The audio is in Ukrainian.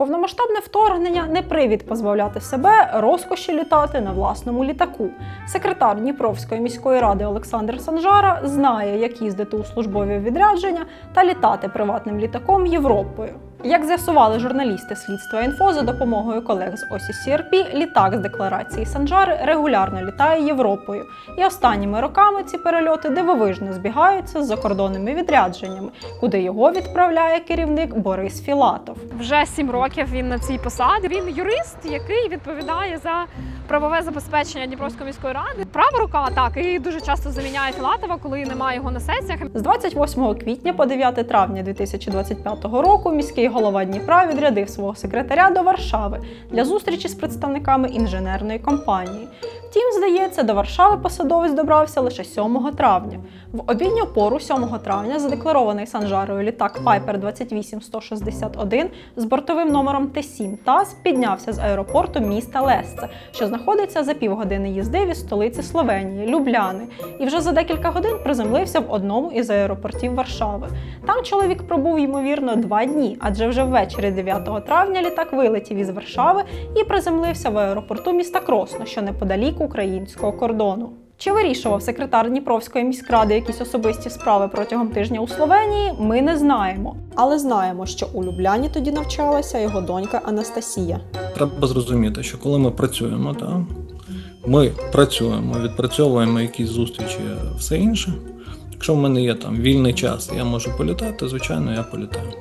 Повномасштабне вторгнення не привід позбавляти себе розкоші літати на власному літаку. Секретар Дніпровської міської ради Олександр Санжара знає, як їздити у службові відрядження та літати приватним літаком Європою. Як з'ясували журналісти слідства інфо за допомогою колег з Осі OCCRP, літак з декларації Санжари регулярно літає Європою, і останніми роками ці перельоти дивовижно збігаються з закордонними відрядженнями, куди його відправляє керівник Борис Філатов. Вже сім років він на цій посаді. Він юрист, який відповідає за правове забезпечення Дніпровської міської ради. Права рука так і дуже часто заміняє Філатова, коли немає його на сесіях. З 28 квітня по 9 травня 2025 року міський голова Дніпра відрядив свого секретаря до Варшави для зустрічі з представниками інженерної компанії. Втім, здається, до Варшави посадовець добрався лише 7 травня. В обідню пору 7 травня задекларований Санжарою літак Piper 28161 з бортовим номером Т7 ТАС піднявся з аеропорту міста Лесце, що знаходиться за півгодини їзди від столиці Словенії Любляни, і вже за декілька годин приземлився в одному із аеропортів Варшави. Там чоловік пробув ймовірно два дні, адже вже ввечері 9 травня літак вилетів із Варшави і приземлився в аеропорту міста Кросно, що неподалік українського кордону. Чи вирішував секретар Дніпровської міськради якісь особисті справи протягом тижня у Словенії? Ми не знаємо. Але знаємо, що у Любляні тоді навчалася його донька Анастасія. Треба зрозуміти, що коли ми працюємо, та, ми працюємо, відпрацьовуємо якісь зустрічі, все інше. Якщо в мене є там вільний час, я можу політати, звичайно, я політаю.